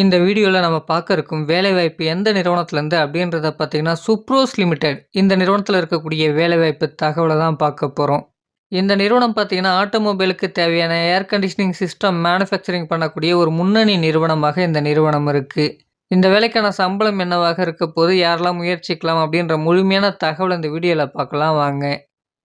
இந்த வீடியோவில் நம்ம பார்க்க இருக்கும் வேலைவாய்ப்பு எந்த நிறுவனத்துலேருந்து அப்படின்றத பார்த்தீங்கன்னா சுப்ரோஸ் லிமிடெட் இந்த நிறுவனத்தில் இருக்கக்கூடிய வேலைவாய்ப்பு தகவலை தான் பார்க்க போகிறோம் இந்த நிறுவனம் பார்த்தீங்கன்னா ஆட்டோமொபைலுக்கு தேவையான ஏர் கண்டிஷனிங் சிஸ்டம் மேனுஃபேக்சரிங் பண்ணக்கூடிய ஒரு முன்னணி நிறுவனமாக இந்த நிறுவனம் இருக்குது இந்த வேலைக்கான சம்பளம் என்னவாக இருக்க போது யாரெல்லாம் முயற்சிக்கலாம் அப்படின்ற முழுமையான தகவல் இந்த வீடியோவில் பார்க்கலாம் வாங்க.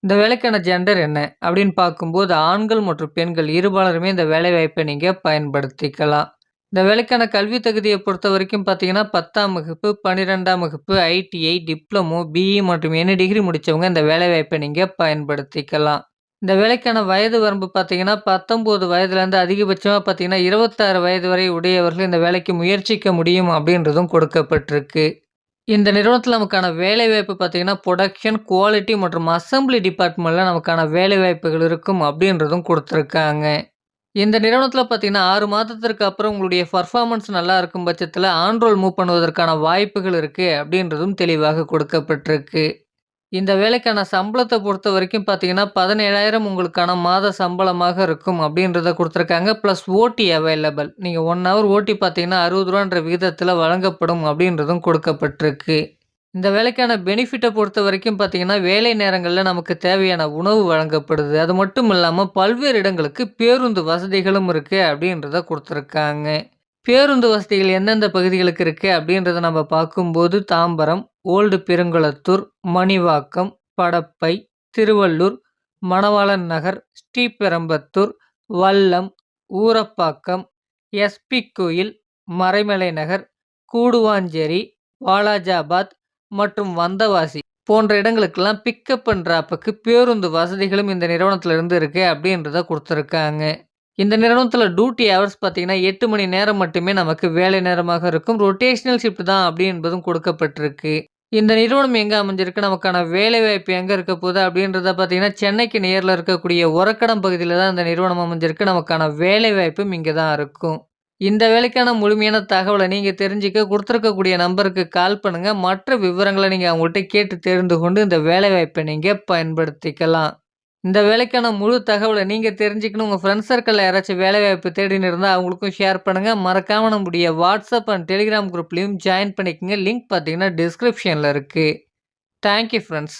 இந்த வேலைக்கான ஜெண்டர் என்ன அப்படின்னு பார்க்கும்போது ஆண்கள் மற்றும் பெண்கள் இருபாலருமே இந்த வேலைவாய்ப்பை நீங்கள் பயன்படுத்திக்கலாம். இந்த வேலைக்கான கல்வி தகுதியை பொறுத்த வரைக்கும் பார்த்தீங்கன்னா பத்தாம் வகுப்பு பன்னிரெண்டாம் வகுப்பு ஐடிஐ டிப்ளமோ பிஇ மற்றும் என்ன டிகிரி முடித்தவங்க இந்த வேலைவாய்ப்பை நீங்கள் பயன்படுத்திக்கலாம். இந்த வேலைக்கான வயது வரம்பு பார்த்தீங்கன்னா பத்தொம்போது வயதுலேருந்து அதிகபட்சமாக பார்த்தீங்கன்னா இருபத்தாறு வயது வரை உடையவர்கள் இந்த வேலைக்கு முயற்சிக்க முடியும் அப்படின்றதும் கொடுக்கப்பட்டிருக்கு. இந்த நிறுவனத்தில் நமக்கான வேலைவாய்ப்பு பார்த்தீங்கன்னா ப்ரொடக்ஷன் குவாலிட்டி மற்றும் அசம்பிளி டிபார்ட்மெண்ட்டில் நமக்கான வேலைவாய்ப்புகள் இருக்கும் அப்படின்றதும் கொடுத்துருக்காங்க. இந்த நிறுவனத்தில் பார்த்தீங்கன்னா ஆறு மாதத்திற்கு அப்புறம் உங்களுடைய பர்ஃபார்மன்ஸ் நல்லா இருக்கும் பட்சத்தில் ஆன்ரோல் மூவ் பண்ணுவதற்கான வாய்ப்புகள் இருக்குது அப்படின்றதும் தெளிவாக கொடுக்கப்பட்டிருக்கு. இந்த வேலைக்கான சம்பளத்தை பொறுத்த வரைக்கும் பார்த்தீங்கன்னா பதினேழாயிரம் உங்களுக்கான மாத சம்பளமாக இருக்கும் அப்படின்றத கொடுத்துருக்காங்க. ப்ளஸ் ஓட்டி அவைலபிள் நீங்கள் ஒன் ஹவர் ஓட்டி பார்த்தீங்கன்னா அறுபது ரூபான்ற விகிதத்தில் வழங்கப்படும் அப்படின்றதும் கொடுக்கப்பட்டிருக்கு. இந்த வேலைக்கான பெனிஃபிட்டை பொறுத்த வரைக்கும் பார்த்தீங்கன்னா வேலை நேரங்களில் நமக்கு தேவையான உணவு வழங்கப்படுது. அது மட்டும் இல்லாமல் பல்வேறு இடங்களுக்கு பேருந்து வசதிகளும் இருக்குது அப்படின்றத கொடுத்துருக்காங்க. பேருந்து வசதிகள் எந்தெந்த பகுதிகளுக்கு இருக்குது அப்படின்றத நம்ம பார்க்கும்போது தாம்பரம் ஓல்டு பெருங்குளத்தூர் மணிவாக்கம் படப்பை திருவள்ளூர் மணவாளன் நகர் ஸ்ரீபெரம்பத்தூர் வல்லம் ஊரப்பாக்கம் எஸ்பி கோயில் மறைமலை நகர் கூடுவாஞ்சேரி வாலாஜாபாத் மற்றும் வந்தவாசி போன்ற இடங்களுக்கெல்லாம் பிக்கப் பண்ணுற ட்ராப்புக்கு பேருந்து வசதிகளும் இந்த நிறுவனத்தில் இருந்து இருக்கு அப்படின்றத கொடுத்துருக்காங்க. இந்த நிறுவனத்தில் டியூட்டி ஹவர்ஸ் பார்த்தீங்கன்னா எட்டு மணி நேரம் மட்டுமே நமக்கு வேலை நேரமாக இருக்கும். ரொட்டேஷனல் ஷிஃப்ட் தான் அப்படி என்பதும் கொடுக்கப்பட்டிருக்கு. இந்த நிறுவனம் எங்கே அமைஞ்சிருக்கு? நமக்கான வேலை வாய்ப்பு எங்கே இருக்க போகுது? அப்படின்றத பார்த்தீங்கன்னா சென்னைக்கு நேரில் இருக்கக்கூடிய உரக்கடம் பகுதியில் தான் இந்த நிறுவனம் அமைஞ்சிருக்கு. நமக்கான வேலை வாய்ப்பும் இங்கே தான் இருக்கும். இந்த வேலைக்கான முழுமையான தகவலை நீங்கள் தெரிஞ்சுக்க கொடுத்துருக்கக்கூடிய நம்பருக்கு கால் பண்ணுங்கள் மற்ற விவரங்களை நீங்கள் அவங்கள்ட்ட கேட்டு தெரிந்து கொண்டு இந்த வேலைவாய்ப்பை நீங்கள் பயன்படுத்திக்கலாம். இந்த வேலைக்கான முழு தகவலை நீங்கள் தெரிஞ்சுக்கணும். உங்கள் ஃப்ரெண்ட்ஸ் சர்க்கிளில் யாராச்சும் வேலைவாய்ப்பு தேடின்னு இருந்தால் அவங்களுக்கும் ஷேர் பண்ணுங்கள் மறக்காமல் நம்முடைய வாட்ஸ்அப் அண்ட் டெலிகிராம் குரூப்லேயும் ஜாயின் பண்ணிக்கோங்க. லிங்க் பார்த்தீங்கன்னா டிஸ்கிரிப்ஷனில் இருக்குது தேங்க்யூ ஃப்ரெண்ட்ஸ்